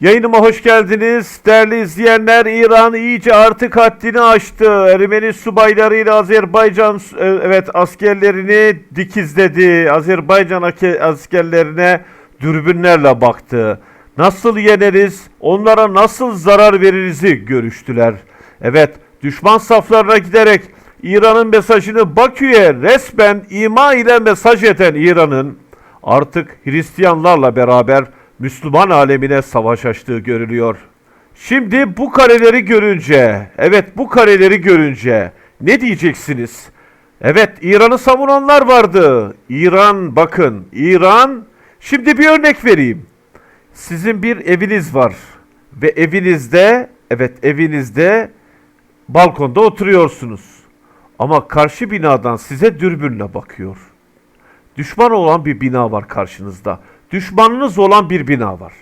Yayınıma hoş geldiniz. Değerli izleyenler, İran iyice artık haddini aştı. Ermeni subaylarıyla Azerbaycan e, evet askerlerini dikizledi. Azerbaycan askerlerine dürbünlerle baktı. Nasıl yeneriz, onlara nasıl zarar veririzi görüştüler. Evet, düşman saflarına giderek İran'ın mesajını Bakü'ye resmen ima ile mesaj eden İran'ın artık Hristiyanlarla beraber Müslüman alemine savaş açtığı görülüyor. Şimdi bu kareleri görünce, evet bu kareleri görünce ne diyeceksiniz? Evet İran'ı savunanlar vardı. İran bakın, İran şimdi bir örnek vereyim. Sizin bir eviniz var ve evinizde, evet evinizde balkonda oturuyorsunuz. Ama karşı binadan size dürbünle bakıyor. Düşman olan bir bina var karşınızda. Düşmanınız olan bir bina var.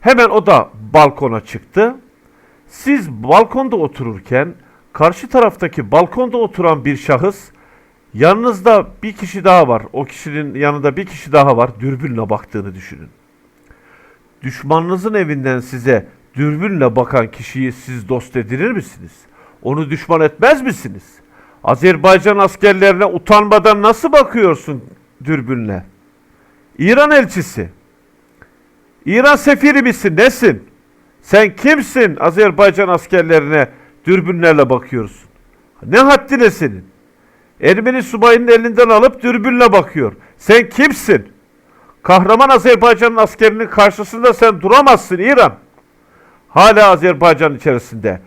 Hemen o da balkona çıktı. Siz balkonda otururken karşı taraftaki balkonda oturan bir şahıs yanınızda bir kişi daha var. O kişinin yanında bir kişi daha var. Dürbünle baktığını düşünün. Düşmanınızın evinden size dürbünle bakan kişiyi siz dost edinir misiniz? Onu düşman etmez misiniz? Azerbaycan askerlerine utanmadan nasıl bakıyorsun dürbünle? İran elçisi. İran sefiri misin? Nesin? Sen kimsin Azerbaycan askerlerine dürbünlerle bakıyorsun? Ne haddine senin? Ermeni subayının elinden alıp dürbünle bakıyor. Sen kimsin? Kahraman Azerbaycan'ın askerinin karşısında sen duramazsın İran. Hala Azerbaycan içerisinde.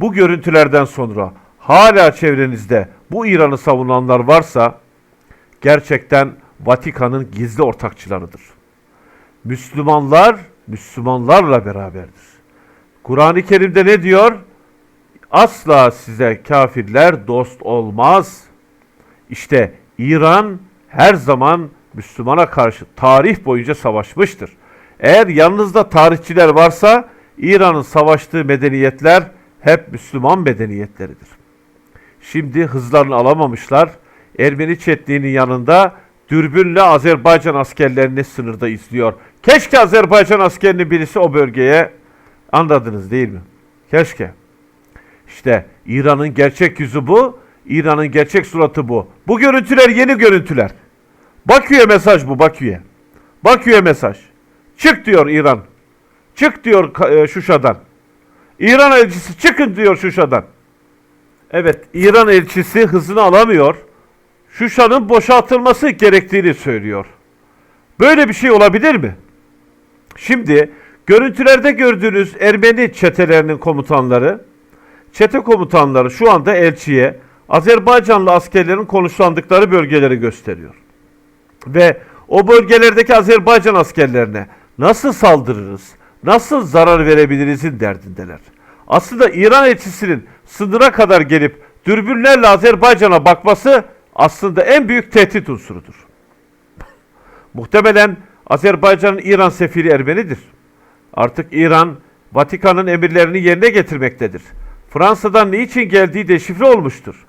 Bu görüntülerden sonra hala çevrenizde bu İran'ı savunanlar varsa gerçekten Vatikan'ın gizli ortakçılarıdır. Müslümanlar Müslümanlarla beraberdir. Kur'an-ı Kerim'de ne diyor? Asla size kafirler dost olmaz. İşte İran her zaman Müslümana karşı tarih boyunca savaşmıştır. Eğer yanınızda tarihçiler varsa İran'ın savaştığı medeniyetler hep Müslüman medeniyetleridir. Şimdi hızlarını alamamışlar. Ermeni çetliğinin yanında dürbünle Azerbaycan askerlerini sınırda izliyor. Keşke Azerbaycan askerinin birisi o bölgeye anladınız değil mi? Keşke. İşte İran'ın gerçek yüzü bu. İran'ın gerçek suratı bu. Bu görüntüler yeni görüntüler. Bakü'ye mesaj bu Bakü'ye. Bakü'ye mesaj. Çık diyor İran. Çık diyor e, Şuşa'dan. İran elçisi çıkın diyor Şuşa'dan. Evet İran elçisi hızını alamıyor. Şuşa'nın boşaltılması gerektiğini söylüyor. Böyle bir şey olabilir mi? Şimdi görüntülerde gördüğünüz Ermeni çetelerinin komutanları, çete komutanları şu anda elçiye Azerbaycanlı askerlerin konuşlandıkları bölgeleri gösteriyor. Ve o bölgelerdeki Azerbaycan askerlerine nasıl saldırırız, nasıl zarar verebilirizin derdindeler. Aslında İran elçisinin sınıra kadar gelip dürbünlerle Azerbaycan'a bakması aslında en büyük tehdit unsurudur. Muhtemelen Azerbaycan'ın İran sefiri Ermenidir. Artık İran Vatikan'ın emirlerini yerine getirmektedir. Fransa'dan niçin geldiği deşifre olmuştur.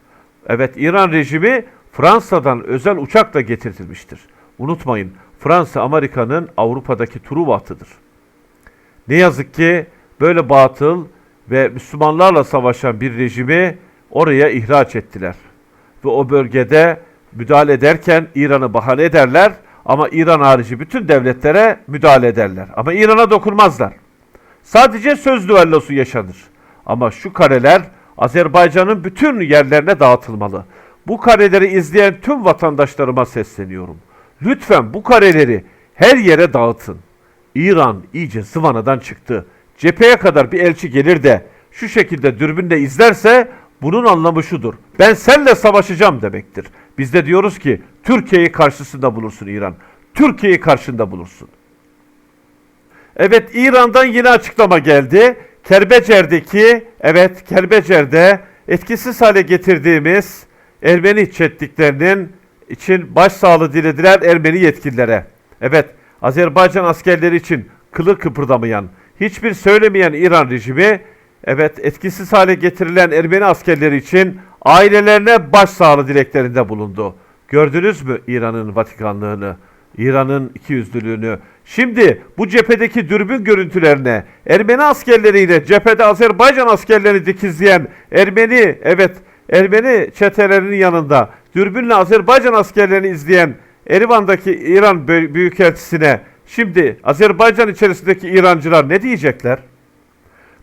Evet İran rejimi Fransa'dan özel uçakla getirtilmiştir. Unutmayın Fransa Amerika'nın Avrupa'daki Truva hattıdır. Ne yazık ki böyle batıl ve Müslümanlarla savaşan bir rejimi oraya ihraç ettiler. Ve o bölgede müdahale ederken İran'ı bahane ederler ama İran harici bütün devletlere müdahale ederler. Ama İran'a dokunmazlar. Sadece söz düellosu yaşanır. Ama şu kareler Azerbaycan'ın bütün yerlerine dağıtılmalı. Bu kareleri izleyen tüm vatandaşlarıma sesleniyorum. Lütfen bu kareleri her yere dağıtın. İran iyice zıvanadan çıktı. Cepheye kadar bir elçi gelir de şu şekilde dürbünle izlerse bunun anlamı şudur. Ben senle savaşacağım demektir. Biz de diyoruz ki Türkiye'yi karşısında bulursun İran. Türkiye'yi karşında bulursun. Evet İran'dan yine açıklama geldi. Kerbecer'deki evet Kerbecer'de etkisiz hale getirdiğimiz Ermeni çetliklerinin için başsağlığı dilediler Ermeni yetkililere. Evet Azerbaycan askerleri için kılı kıpırdamayan, hiçbir söylemeyen İran rejimi evet etkisiz hale getirilen Ermeni askerleri için ailelerine başsağlığı dileklerinde bulundu. Gördünüz mü İran'ın Vatikanlığını, İran'ın ikiyüzlülüğünü? Şimdi bu cephedeki dürbün görüntülerine Ermeni askerleriyle cephede Azerbaycan askerlerini dikizleyen Ermeni evet Ermeni çetelerinin yanında dürbünle Azerbaycan askerlerini izleyen Erivan'daki İran Büyükelçisi'ne şimdi Azerbaycan içerisindeki İrancılar ne diyecekler?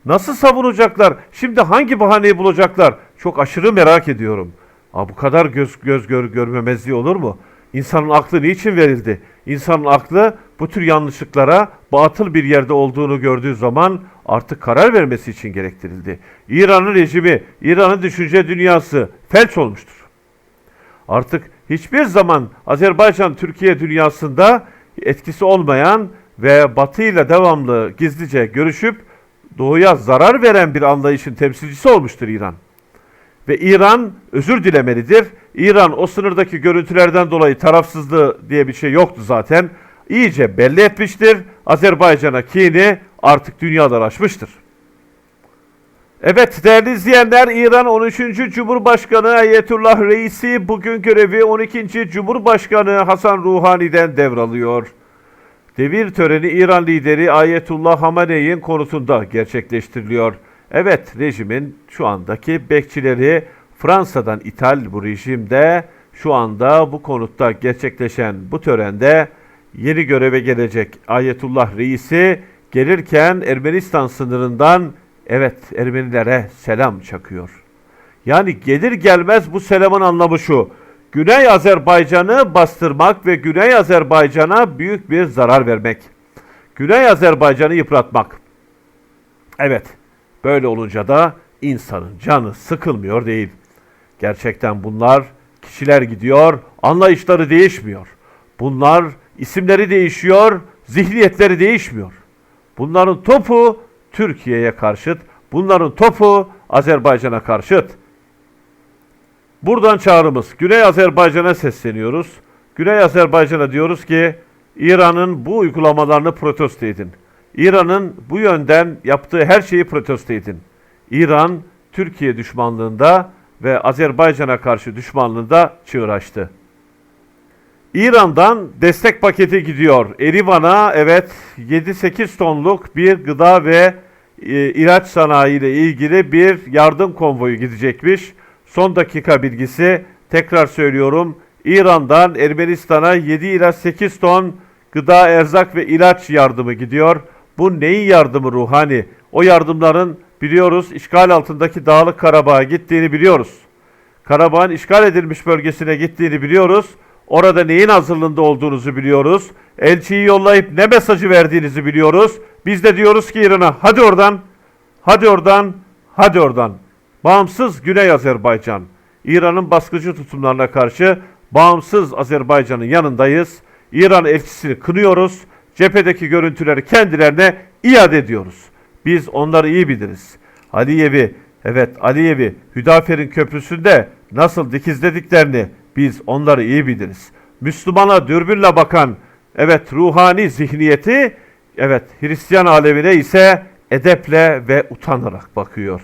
Nasıl savunacaklar? Şimdi hangi bahaneyi bulacaklar? Çok aşırı merak ediyorum. Aa, bu kadar göz göz gör, görmemezliği olur mu? İnsanın aklı niçin verildi? İnsanın aklı bu tür yanlışlıklara batıl bir yerde olduğunu gördüğü zaman artık karar vermesi için gerektirildi. İran'ın rejimi, İran'ın düşünce dünyası felç olmuştur. Artık hiçbir zaman Azerbaycan Türkiye dünyasında etkisi olmayan ve Batı ile devamlı gizlice görüşüp Doğu'ya zarar veren bir anlayışın temsilcisi olmuştur İran. Ve İran özür dilemelidir. İran o sınırdaki görüntülerden dolayı tarafsızlığı diye bir şey yoktu zaten. İyice belli etmiştir. Azerbaycan'a kini artık dünyadan aşmıştır. Evet değerli izleyenler İran 13. Cumhurbaşkanı Ayetullah Reisi bugün görevi 12. Cumhurbaşkanı Hasan Ruhani'den devralıyor. Devir töreni İran lideri Ayetullah Hamene'in konutunda gerçekleştiriliyor. Evet rejimin şu andaki bekçileri Fransa'dan ithal bu rejimde şu anda bu konutta gerçekleşen bu törende yeni göreve gelecek Ayetullah Reisi gelirken Ermenistan sınırından evet Ermenilere selam çakıyor. Yani gelir gelmez bu selamın anlamı şu. Güney Azerbaycan'ı bastırmak ve Güney Azerbaycan'a büyük bir zarar vermek. Güney Azerbaycan'ı yıpratmak. Evet, böyle olunca da insanın canı sıkılmıyor değil. Gerçekten bunlar kişiler gidiyor, anlayışları değişmiyor. Bunlar isimleri değişiyor, zihniyetleri değişmiyor. Bunların topu Türkiye'ye karşıt, bunların topu Azerbaycan'a karşıt. Buradan çağrımız Güney Azerbaycan'a sesleniyoruz. Güney Azerbaycan'a diyoruz ki İran'ın bu uygulamalarını protesto edin. İran'ın bu yönden yaptığı her şeyi protesto edin. İran Türkiye düşmanlığında ve Azerbaycan'a karşı düşmanlığında çığır açtı. İran'dan destek paketi gidiyor. Erivan'a evet 7-8 tonluk bir gıda ve e, ilaç sanayi ile ilgili bir yardım konvoyu gidecekmiş. Son dakika bilgisi tekrar söylüyorum. İran'dan Ermenistan'a 7 ila 8 ton gıda, erzak ve ilaç yardımı gidiyor. Bu neyin yardımı ruhani? O yardımların biliyoruz işgal altındaki Dağlık Karabağ'a gittiğini biliyoruz. Karabağ'ın işgal edilmiş bölgesine gittiğini biliyoruz. Orada neyin hazırlığında olduğunuzu biliyoruz. Elçiyi yollayıp ne mesajı verdiğinizi biliyoruz. Biz de diyoruz ki İran'a hadi oradan, hadi oradan, hadi oradan. Bağımsız Güney Azerbaycan. İran'ın baskıcı tutumlarına karşı bağımsız Azerbaycan'ın yanındayız. İran elçisini kınıyoruz. Cephedeki görüntüleri kendilerine iade ediyoruz. Biz onları iyi biliriz. Aliyev'i, evet Aliyev'i Hüdafer'in köprüsünde nasıl dikizlediklerini biz onları iyi biliriz. Müslümana dürbünle bakan evet ruhani zihniyeti evet Hristiyan alemine ise edeple ve utanarak bakıyor.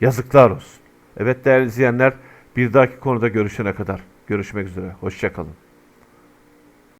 Yazıklar olsun. Evet değerli izleyenler bir dahaki konuda görüşene kadar görüşmek üzere. Hoşçakalın.